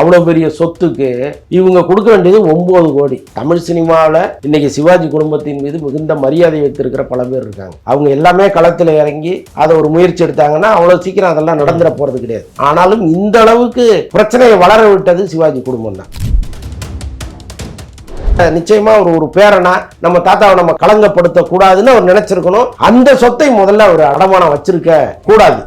அவ்வளோ பெரிய சொத்துக்கு இவங்க கொடுக்க வேண்டியது ஒன்பது கோடி. தமிழ் சினிமாவில் இன்னைக்கு சிவாஜி குடும்பத்தின் மீது மிகுந்த மரியாதை வைத்திருக்கிற பல பேர் இருக்காங்க. அவங்க எல்லாமே களத்தில் இறங்கி அதை ஒரு முயற்சி எடுத்தாங்கன்னா அவ்வளோ சீக்கிரம் அதெல்லாம் நடந்துட போகிறது கிடையாது. ஆனாலும் இந்த அளவுக்கு பிரச்சனையை வளர விட்டது சிவாஜி குடும்பம் தான். நிச்சயமா ஒரு ஒரு பேரனா நம்ம தாத்தாவை நம்ம களங்கப்படுத்த கூடாதுன்னு அவர் நினைச்சிருக்கணும். அந்த சொத்தை முதல்ல அவர் அடமானம் வச்சிருக்க கூடாது.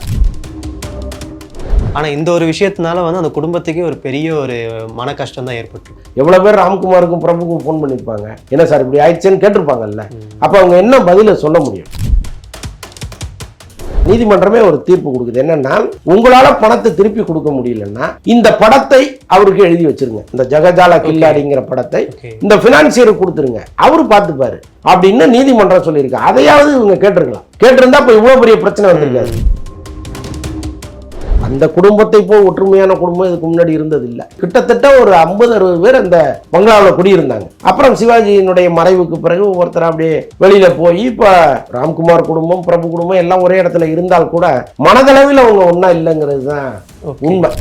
ஆனா இந்த ஒரு விஷயத்தினால வந்து அந்த குடும்பத்துக்கே ஒரு பெரிய ஒரு மன கஷ்டம் தான் ஏற்பட்டு எவ்வளவு பேர் ராம்குமாருக்கும் பிரபுக்கும் ஃபோன் பண்ணியிருப்பாங்க என்ன சார் இப்படி ஆயிடுச்சுன்னு கேட்டிருப்பாங்கல்ல? அப்ப அவங்க என்ன பதில சொல்ல முடியும்? நீதிமன்றமே ஒரு தீர்ப்பு கொடுக்குது. என்னன்னா உங்களால பணத்தை திருப்பி கொடுக்க முடியலன்னா இந்த படத்தை அவருக்கு எழுதி வச்சிருங்க. இந்த ஜெகஜால கில்லாடிங்கிற படத்தை இந்த பினான்சியருக்கு கொடுத்துருங்க. அவரு பார்த்துப்பாரு. அப்படின்னு நீதிமன்றம் சொல்லியிருக்கு. அதையாவது இவங்க கேட்டிருக்கலாம். கேட்டிருந்தா இப்ப இவ்வளவு பெரிய பிரச்சனை வந்திருக்காது. அந்த குடும்பத்தை போல் ஒற்றுமையான குடும்பம் இதுக்கு முன்னாடி இருந்தது இல்ல கிட்டத்தட்ட ஒரு ஐம்பது அறுபது பேர் அந்த பங்களாவில் குடியிருந்தாங்க. அப்புறம் சிவாஜியினுடைய மறைவுக்கு பிறகு ஒவ்வொருத்தர் அப்படியே வெளியில போய் இப்ப ராம்குமார் குடும்பம் பிரபு குடும்பம் எல்லாம் ஒரே இடத்துல இருந்தால் கூட மனதளவில் அவங்க ஒன்றா இல்லைங்கிறது தான் உண்மை.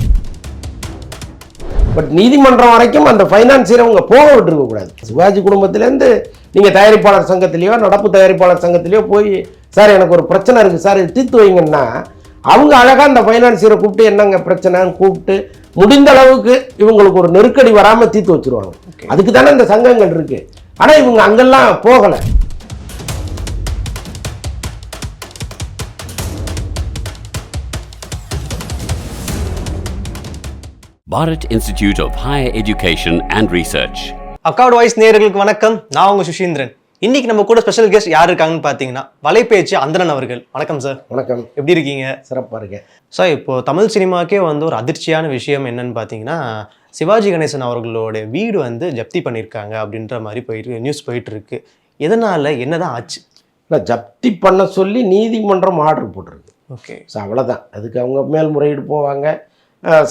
பட் நீதிமன்றம் வரைக்கும் அந்த ஃபைனான்சியரை அவங்க போக விட்டுருக்க கூடாது சிவாஜி குடும்பத்திலேருந்து நீங்க தயாரிப்பாளர் சங்கத்திலேயோ நடப்பு தயாரிப்பாளர் சங்கத்திலேயோ போய் சார் எனக்கு ஒரு பிரச்சனை இருக்கு. சார் இது தீர்த்து வைங்கன்னா அவங்க அழகா அந்த ஃபைனான்சியரை கூப்பிட்டு என்னங்க பிரச்சனைன்னு கூப்பிட்டு முடிந்த அளவுக்கு இவங்களுக்கு ஒரு நெருக்கடி வராம தீர்த்து வச்சிருவாங்க. அதுக்கு தானே இந்த சங்கங்கள் இருக்கு. ஆனா இவங்க அங்கெல்லாம் போகலை. Bharat Institute of Higher Education and Research. அக்காவோட வாய்ஸ் நேயர்களுக்கு வணக்கம். நான் உங்க சுஷீந்திரன். இன்னைக்கு நம்ம கூட ஸ்பெஷல் கெஸ்ட் யார் இருக்காங்கன்னு பார்த்தீங்கன்னா வலைபேச்சு அந்தரன் அவர்கள். வணக்கம் சார் வணக்கம். எப்படி இருக்கீங்க? சிறப்பா இருக்கேன். சார் இப்போ தமிழ் சினிமாக்கே வந்து ஒரு அதிர்ச்சியான விஷயம் என்னன்னு பார்த்தீங்கன்னா சிவாஜி கணேசன் அவர்களோட வீடு வந்து ஜப்தி பண்ணியிருக்காங்க அப்படின்ற மாதிரி போயிட்டு நியூஸ் போயிட்டு இருக்கு எதனால என்னதான் ஆச்சு? இல்லை ஜப்தி பண்ண சொல்லி நீதிமன்றம் ஆர்டர் போட்டிருக்கு. ஓகே. ஸோ அவ்வளோதான் அதுக்கு அவங்க மேல்முறையீடு போவாங்க.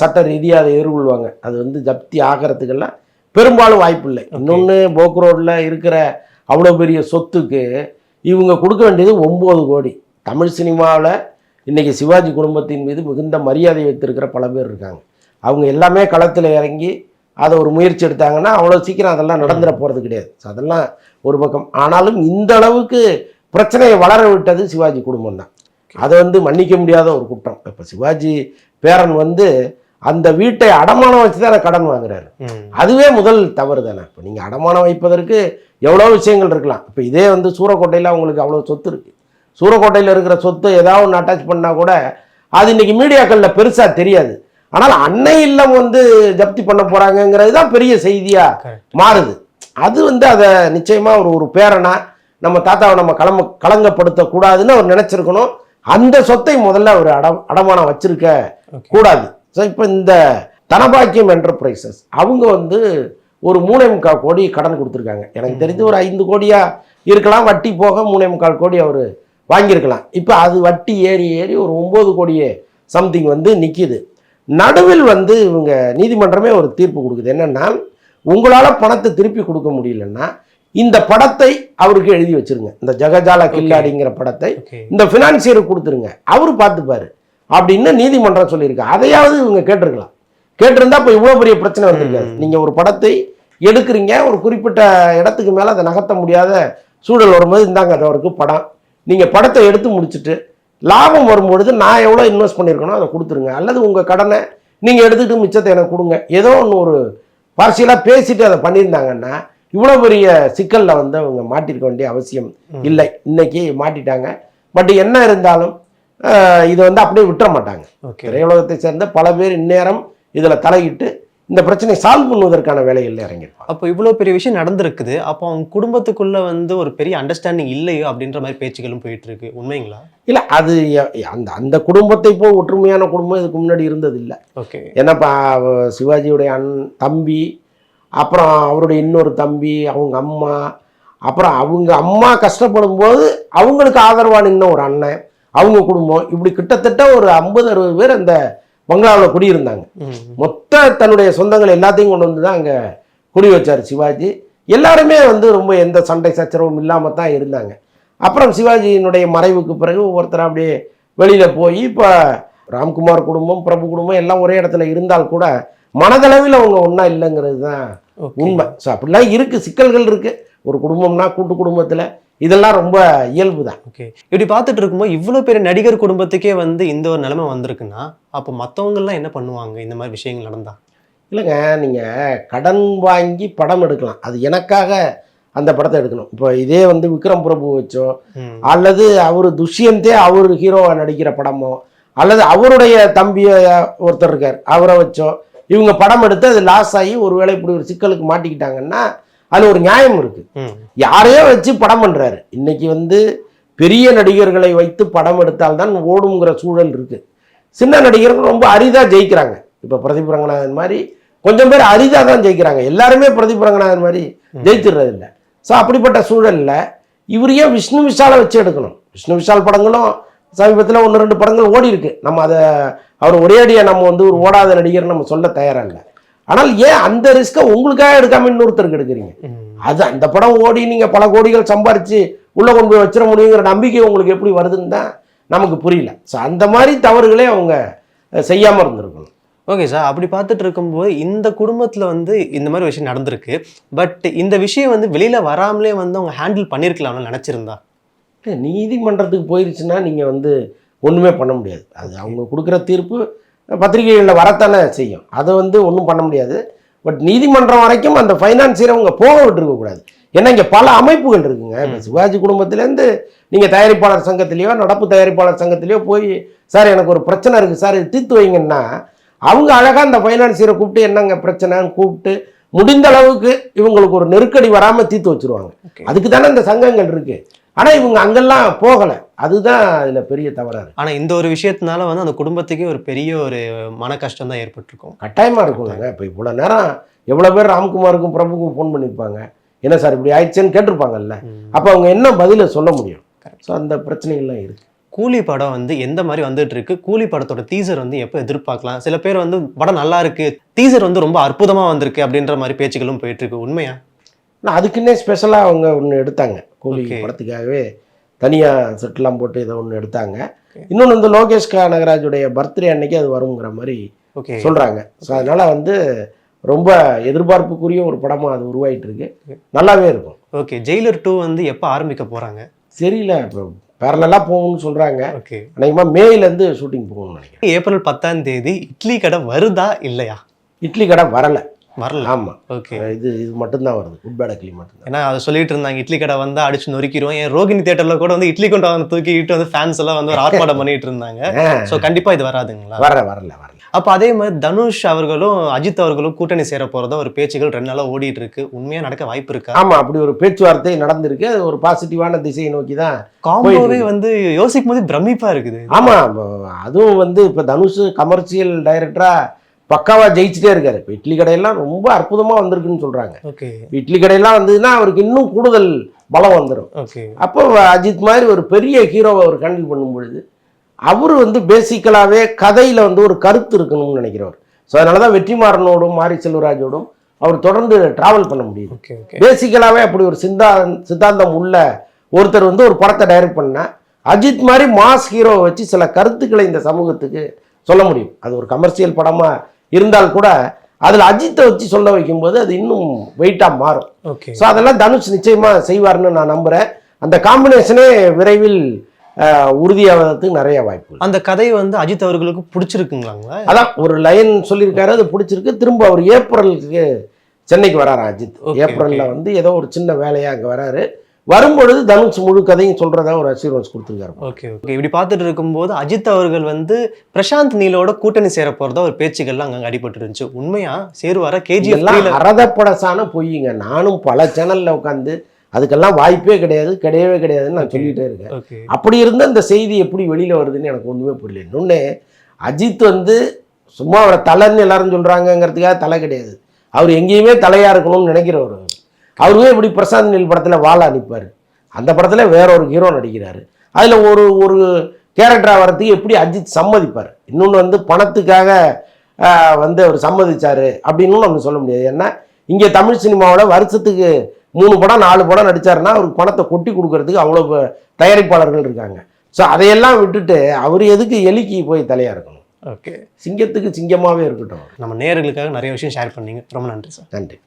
சட்ட ரீதியாக அதை எதிர்கொள்வாங்க. அது வந்து ஜப்தி ஆகிறதுக்கெல்லாம் பெரும்பாலும் வாய்ப்பு இல்லை இன்னொன்று போக் ரோடில் இருக்கிற அவ்வளோ பெரிய சொத்துக்கு இவங்க கொடுக்க வேண்டியது ஒம்பது கோடி. தமிழ் சினிமாவில் இன்றைக்கி சிவாஜி குடும்பத்தின் மீது மிகுந்த மரியாதை வைத்திருக்கிற பல பேர் இருக்காங்க. அவங்க எல்லாமே களத்தில் இறங்கி அதை ஒரு முயற்சி எடுத்தாங்கன்னா அவ்வளோ சீக்கிரம் அதெல்லாம் நடந்துட போகிறது கிடையாது. ஸோ அதெல்லாம் ஒரு பக்கம். ஆனாலும் இந்த அளவுக்கு பிரச்சனையை வளர விட்டது சிவாஜி குடும்பம் தான். அதை வந்து மன்னிக்க முடியாத ஒரு குற்றம். இப்போ சிவாஜி பேரன் வந்து அந்த வீட்டை அடமானம் வச்சு தான் கடன் வாங்குறாரு. அதுவே முதல் தவறு தானே. இப்போ நீங்கள் அடமானம் வைப்பதற்கு எவ்வளோ விஷயங்கள் இருக்கலாம். இப்போ இதே வந்து சூரக்கோட்டையில் அவங்களுக்கு அவ்வளோ சொத்து இருக்கு. சூரக்கோட்டையில் இருக்கிற சொத்து ஏதாவது ஒன்று அட்டாச் பண்ணால் கூட அது இன்னைக்கு மீடியாக்களில் பெருசாக தெரியாது. ஆனால் அன்னை இல்லம் வந்து ஜப்தி பண்ண போகிறாங்கங்கிறது தான் பெரிய செய்தியாக. மாறுது. அது வந்து அதை நிச்சயமாக ஒரு ஒரு பேரனா நம்ம தாத்தாவை நம்ம களம களங்கப்படுத்தக்கூடாதுன்னு அவர் நினச்சிருக்கணும். அந்த சொத்தை முதல்ல அவர் அட அடமானம் வச்சிருக்க கூடாது. ஸோ இப்போ இந்த தனபாக்கியம் என்டர்பிரைசஸ் அவங்க வந்து ஒரு மூணே முக்கால் கோடி கடன் கொடுத்துருக்காங்க. எனக்கு தெரிஞ்சு ஒரு ஐந்து கோடியா இருக்கலாம் வட்டி போக மூணே முக்கால் கோடி அவர் வாங்கியிருக்கலாம். இப்போ அது வட்டி ஏறி ஏறி ஒரு ஒம்பது கோடியே சம்திங் வந்து நிற்கிது நடுவில் வந்து இவங்க நீதிமன்றமே ஒரு தீர்ப்பு கொடுக்குது. என்னன்னா உங்களால் பணத்தை திருப்பி கொடுக்க முடியலன்னா இந்த படத்தை அவருக்கு எழுதி வச்சிருங்க. இந்த ஜெகஜால கில்லாடிங்கிற படத்தை இந்த ஃபினான்சியருக்கு கொடுத்துருங்க. அவரு பார்த்துப்பாரு. அப்படின்னு நீதிமன்றம் சொல்லியிருக்கு. அதையாவது இவங்க கேட்டிருக்கலாம். கேட்டிருந்தா இப்போ இவ்வளோ பெரிய பிரச்சனை வந்திருக்காது. நீங்கள் ஒரு படத்தை எடுக்கிறீங்க. ஒரு குறிப்பிட்ட இடத்துக்கு மேலே அதை நகர்த்த முடியாத சூழல் வரும்போது இந்தாங்க அது அவருக்கு படம். நீங்கள் படத்தை எடுத்து முடிச்சுட்டு லாபம் வரும்பொழுது நான் எவ்வளோ இன்வெஸ்ட் பண்ணியிருக்கனோ அதை கொடுத்துருங்க. அல்லது உங்கள் கடனை நீங்கள் எடுத்துக்கிட்டு மிச்சத்தை எனக்கு கொடுங்க. ஏதோ ஒன்று ஒரு பார்சியலாக பேசிட்டு அதை பண்ணியிருந்தாங்கன்னா இவ்வளோ பெரிய சிக்கலில் வந்து அவங்க மாட்டிருக்க வேண்டிய அவசியம் இல்லை. இன்னைக்கு மாட்டிட்டாங்க. பட் என்ன இருந்தாலும் இதை வந்து அப்படியே விட்டுற மாட்டாங்க. திரையுலகத்தை சேர்ந்த பல பேர் இந்நேரம் இதில் தலையிட்டு இந்த பிரச்சனையை சால்வ் பண்ணுவதற்கான வேலைகளில் இறங்கியிருப்பாங்க. அப்போ இவ்வளோ பெரிய விஷயம் நடந்திருக்குது. அப்போ அவங்க குடும்பத்துக்குள்ள வந்து ஒரு பெரிய அண்டர்ஸ்டாண்டிங் இல்லையோ அப்படின்ற மாதிரி பேச்சுகளும் போயிட்டு இருக்கு உண்மைங்களா? இல்லை அது அந்த அந்த குடும்பத்தை போல் ஒற்றுமையான குடும்பம் இதுக்கு முன்னாடி இருந்தது இல்லை ஓகே. ஏன்னா சிவாஜியுடைய அண் தம்பி அப்புறம் அவருடைய இன்னொரு தம்பி அவங்க அம்மா அப்புறம் அவங்க அம்மா கஷ்டப்படும் போது அவங்களுக்கு ஆதரவா நின்ன ஒரு அண்ணன் அவங்க குடும்பம். இப்படி கிட்டத்தட்ட ஒரு ஐம்பது அறுபது பேர் அந்த பங்களாவில் குடியிருந்தாங்க. மொத்த தன்னுடைய சொந்தங்கள் எல்லாத்தையும் கொண்டு வந்து தான் அங்கே குடி வச்சார் சிவாஜி. எல்லாருமே வந்து ரொம்ப எந்த சண்டை சச்சரவும் இல்லாமல் தான் இருந்தாங்க. அப்புறம் சிவாஜியினுடைய மறைவுக்கு பிறகு ஒவ்வொருத்தர் அப்படியே வெளியில் போய் இப்போ ராம்குமார் குடும்பம் பிரபு குடும்பம் எல்லாம் ஒரே இடத்துல இருந்தால் கூட மனதளவில் அவங்க ஒன்றா இல்லைங்கிறது தான். உண்மை. ஸோ அப்படிலாம் இருக்குது சிக்கல்கள் இருக்குது ஒரு குடும்பம்னா கூட்டு குடும்பத்தில் இதெல்லாம் ரொம்ப இயல்பு தான் ஓகே இப்படி பார்த்துட்டு இருக்கும்போது இவ்வளோ பெரிய நடிகர் குடும்பத்துக்கே வந்து இந்த ஒரு நிலைமை வந்திருக்குன்னா அப்போ மற்றவங்கெல்லாம் என்ன பண்ணுவாங்க? இந்த மாதிரி விஷயங்கள் நடந்தா? இல்லைங்க நீங்கள் கடன் வாங்கி படம் எடுக்கலாம். அது எனக்காக அந்த படத்தை எடுக்கணும். இப்போ இதே வந்து விக்ரம் பிரபு வச்சோ. அல்லது அவர் துஷ்யந்தே அவர் ஹீரோவா நடிக்கிற படமோ அல்லது அவருடைய தம்பிய ஒருத்தர் இருக்கார் அவரை வச்சோ இவங்க படம் எடுத்து அது லாஸ் ஆகி ஒருவேளை இப்படி ஒரு சிக்கலுக்கு மாட்டிக்கிட்டாங்கன்னா அதில் ஒரு நியாயம் இருக்கு. யாரையோ வச்சு படம் பண்றாரு. இன்னைக்கு வந்து பெரிய நடிகர்களை வைத்து படம் எடுத்தால்தான் ஓடுங்கிற சூழல் இருக்கு. சின்ன நடிகர்கள் ரொம்ப அரிதா ஜெயிக்கிறாங்க. இப்போ பிரதீப் ரங்கநாதன் மாதிரி கொஞ்சம் பேர் அரிதா தான் ஜெயிக்கிறாங்க. எல்லாருமே பிரதீப் ரங்கநாதன் மாதிரி ஜெயிச்சிடுறது இல்லை ஸோ அப்படிப்பட்ட சூழல்ல இவர் ஏன் விஷ்ணு விஷாலை வச்சு எடுக்கணும்? விஷ்ணு விஷால் படங்களும் சமீபத்தில் ஒன்று ரெண்டு படங்கள் ஓடி இருக்கு நம்ம அதை அவர் ஒரேடியாக நம்ம வந்து ஒரு ஓடாத நடிகர் நம்ம சொல்ல தயாரா இல்லை. ஆனால் ஏன் அந்த ரிஸ்க்கை உங்களுக்காக எடுக்காம இன்னொருத்தருக்கு எடுக்கிறீங்க. அது அந்த படம் ஓடி நீங்க பல கோடிகள் சம்பாரிச்சு உள்ள கொண்டு போய் வச்சிட முடியுங்கிற நம்பிக்கை உங்களுக்கு எப்படி வருதுன்னு தான் நமக்கு புரியல. ஸோ அந்த மாதிரி தவறுகளே அவங்க அஹ், செய்யாம இருந்திருக்கணும். ஓகே சார் அப்படி பார்த்துட்டு இருக்கும்போது இந்த குடும்பத்தில் வந்து இந்த மாதிரி விஷயம் நடந்திருக்கு. பட் இந்த விஷயம் வந்து வெளியில வராமலே வந்து அவங்க ஹேண்டில் பண்ணியிருக்கலாம்னு நினச்சிருந்தா? நீதிமன்றத்துக்கு போயிருச்சுன்னா நீங்க வந்து ஒண்ணுமே பண்ண முடியாது. அது அவங்க கொடுக்குற தீர்ப்பு பத்திரிகைகளில் வரத்தானே செய்யும். அதை வந்து ஒன்றும் பண்ண முடியாது. பட் நீதிமன்றம் வரைக்கும் அந்த ஃபைனான்சியரை அவங்க போக விட்டுருக்க கூடாது. ஏன்னா இங்கே பல அமைப்புகள் இருக்குங்க. இப்போ சிவாஜி குடும்பத்திலேருந்து நீங்கள் தயாரிப்பாளர் சங்கத்திலேயோ நடப்பு தயாரிப்பாளர் சங்கத்திலேயோ போய் சார் எனக்கு ஒரு பிரச்சனை இருக்குது சார் இது தீர்த்து வைங்கன்னா அவங்க அழகாக அந்த ஃபைனான்சியரை கூப்பிட்டு என்னங்க பிரச்சனைன்னு கூப்பிட்டு முடிந்த அளவுக்கு இவங்களுக்கு ஒரு நெருக்கடி வராமல் தீர்த்து வச்சிருவாங்க. அதுக்கு தானே இந்த சங்கங்கள் இருக்கு. ஆனால் இவங்க அங்கெல்லாம் போகலை. அதுதான் இதில் பெரிய தவறாக இருக்கு ஆனா இந்த ஒரு விஷயத்தினால வந்து அந்த குடும்பத்துக்கே ஒரு பெரிய ஒரு மன கஷ்டம் தான் ஏற்பட்டிருக்கும். கட்டாயமாக இருக்குங்க இப்போ இவ்வளோ நேரம் எவ்வளோ பேர் ராம்குமாருக்கும் பிரபுக்கும் ஃபோன் பண்ணியிருப்பாங்க என்ன சார் இப்படி ஆயிடுச்சுன்னு கேட்டிருப்பாங்கல்ல. அப்போ அவங்க என்ன பதிலை சொல்ல முடியும்? ஸோ அந்த பிரச்சனைகள்லாம் இருக்கு. கூலி படம் வந்து எந்த மாதிரி வந்துட்டு இருக்கு கூலி படத்தோட டீசர் வந்து எப்போ எதிர்பார்க்கலாம்? சில பேர் வந்து படம் நல்லா இருக்கு. டீசர் வந்து ரொம்ப அற்புதமா வந்திருக்கு அப்படின்ற மாதிரி பேச்சுகளும் போயிட்டு இருக்கு உண்மையா? ஆனால் அதுக்குன்னே ஸ்பெஷலாக அவங்க ஒன்று எடுத்தாங்க. கூலி. படத்துக்காகவே தனியாக செட்டெலாம் போட்டு இதை ஒன்று எடுத்தாங்க. இன்னொன்று வந்து லோகேஷ் கனகராஜுடைய பர்த்டே அன்னைக்கு அது வருங்கிற மாதிரி சொல்கிறாங்க ஸோ அதனால் வந்து ரொம்ப எதிர்பார்ப்புக்குரிய ஒரு படமாக அது உருவாயிட்டு இருக்கு நல்லாவே இருக்கும். ஓகே ஜெயிலர் டூ வந்து எப்போ ஆரம்பிக்க போறாங்க? சரியில்ல இப்போ பேரலாக போகணும்னு சொல்கிறாங்க ஓகே அநேகமாக மேலேருந்து ஷூட்டிங் போகணும்னு நினைக்கிறேன். ஏப்ரல் பத்தாம் தேதி இட்லி கடை வருதா இல்லையா? இட்லி கடை வரல. வரல. ஆமாம் ஓகே இது இது மட்டும்தான் வருது. குட்பேட் இட்லி மட்டும்தான். ஏன்னா அதை சொல்லிட்டு இருந்தாங்க இட்லி கடை வந்து அடிச்சு நொறுக்கிடுவோம் ஏன் ரோகிணி தேட்டர்ல கூட வந்து இட்லி கொண்டு வந்து தூக்கிட்டு வந்து ஃபேன்ஸ் எல்லாம் வந்து ஒரு ஆர்ப்பாட்டம் பண்ணிட்டு இருந்தாங்க. ஸோ கண்டிப்பா இது வராதுங்களா? வரல வரல வரல. அப்ப அதே மாதிரி தனுஷ் அவர்களும் அஜித் அவர்களும் கூட்டணி சேர போறதா ஒரு பேச்சுகள் ரெண்டு நாளா ஓடிட்டு இருக்கு. உண்மையா நடக்க வாய்ப்பு இருக்கா? ஆமாம் அப்படி ஒரு பேச்சுவார்த்தை நடந்திருக்கு. அது ஒரு பாசிட்டிவான திசையை நோக்கி தான் காம்போவே வந்து யோசிக்கும் போது பிரமிப்பா இருக்குது. ஆமாம் அதுவும் வந்து இப்போ தனுஷ் கமர்ஷியல் டைரக்டரா பக்காவா ஜெயிச்சுட்டே இருக்காரு. இப்போ இட்லி கடையெல்லாம் ரொம்ப அற்புதமாக வந்திருக்குன்னு சொல்கிறாங்க ஓகே. இட்லி கடையெல்லாம் வந்ததுன்னா அவருக்கு இன்னும் கூடுதல் பலம் வந்துடும் அப்போ அஜித் மாதிரி ஒரு பெரிய ஹீரோவை அவர் ஹேண்டில் பண்ணும் பொழுது அவர் வந்து பேசிக்கலாகவே கதையில் வந்து ஒரு கருத்து இருக்கணும்னு நினைக்கிறவர். ஸோ அதனால தான் வெற்றிமாறனோடும் மாரி செல்வராஜோடும் அவர் தொடர்ந்து டிராவல் பண்ண முடியுது. ஓகே பேசிக்கலாகவே அப்படி ஒரு சிந்தா சித்தாந்தம் உள்ள ஒருத்தர் வந்து ஒரு படத்தை டைரக்ட் பண்ணா அஜித் மாதிரி மாஸ் ஹீரோவை வச்சு சில கருத்துக்களை இந்த சமூகத்துக்கு சொல்ல முடியும். அது ஒரு கமர்ஷியல் படமாக இருந்தால் கூட அதில் அஜித்தை வச்சு சொல்ல வைக்கும்போது அது இன்னும் வெயிட்டாக மாறும். ஓகே ஸோ அதெல்லாம் தனுஷ் நிச்சயமா செய்வார்னு நான் நம்புறேன். அந்த காம்பினேஷனே விரைவில் அஹ், உறுதியாவதற்கு நிறைய வாய்ப்பு. அந்த கதை வந்து அஜித் அவர்களுக்கு பிடிச்சிருக்குங்களாங்களா? அதான் ஒரு லைன் சொல்லியிருக்காரு அது பிடிச்சிருக்கு. திரும்ப அவர் ஏப்ரலுக்கு சென்னைக்கு வராராம் அஜித். ஏப்ரல்ல. வந்து ஏதோ ஒரு சின்ன வேலையா அங்க வராரு. வரும்பொழுது தனுஷ் முழு கதையும் சொல்றதா ஒரு அசூரன்ஸ் கொடுத்துருக்காரு. Okay okay. இப்படி பார்த்துட்டு இருக்கும்போது அஜித் அவர்கள் வந்து பிரசாந்த் நீலோட கூட்டணி சேர போறதா ஒரு பேச்சுகள்லாம் அங்கங்க அடிபட்டு இருந்துச்சு. உண்மையா? சேருவாரா? இதெல்லாம் கேஜிஎஃப் அறதப்படசான பொய்யுங்க நானும் பல சேனல்ல உட்காந்து அதுக்கெல்லாம் வாய்ப்பே கிடையாது கிடையவே கிடையாதுன்னு நான் சொல்லிட்டே இருக்கேன். அப்படி இருந்த இந்த செய்தி எப்படி வெளியில வருதுன்னு எனக்கு ஒண்ணுமே புரியல. இன்னொன்று அஜித் வந்து சும்மா அவரை தலைன்னு எல்லாரும் சொல்றாங்கங்கிறதுக்காக தலை கிடையாது. அவர் எங்கேயுமே தலையா இருக்கணும்னு நினைக்கிறவர். அவர் அவருமே இப்படி பிரசாந்த் நீல் படத்துல வாழ அனுப்பாரு அந்த படத்துல வேற ஒரு ஹீரோ நடிக்கிறாரு. அதுல ஒரு ஒரு கேரக்டரா வரதுக்கு எப்படி அஜித் சம்மதிப்பார்? இன்னொன்று வந்து பணத்துக்காக வந்து அவர் சம்மதிச்சாரு அப்படின்னு நம்ம சொல்ல முடியாது. ஏன்னா இங்கே தமிழ் சினிமாவில் வருஷத்துக்கு மூணு படம் நாலு படம் நடிச்சாருன்னா அவருக்கு பணத்தை கொட்டி கொடுக்கறதுக்கு அவ்வளோ தயாரிப்பாளர்கள் இருக்காங்க. ஸோ அதையெல்லாம் விட்டுட்டு அவர் எதுக்கு எலிக்கு போய் தலையா இருக்கணும்? ஓகே. சிங்கத்துக்கு சிங்கமாகவே இருக்கட்டும். நம்ம நேயர்களுக்காக நிறைய விஷயம் ஷேர் பண்ணீங்க. ரொம்ப நன்றி சார் நன்றி.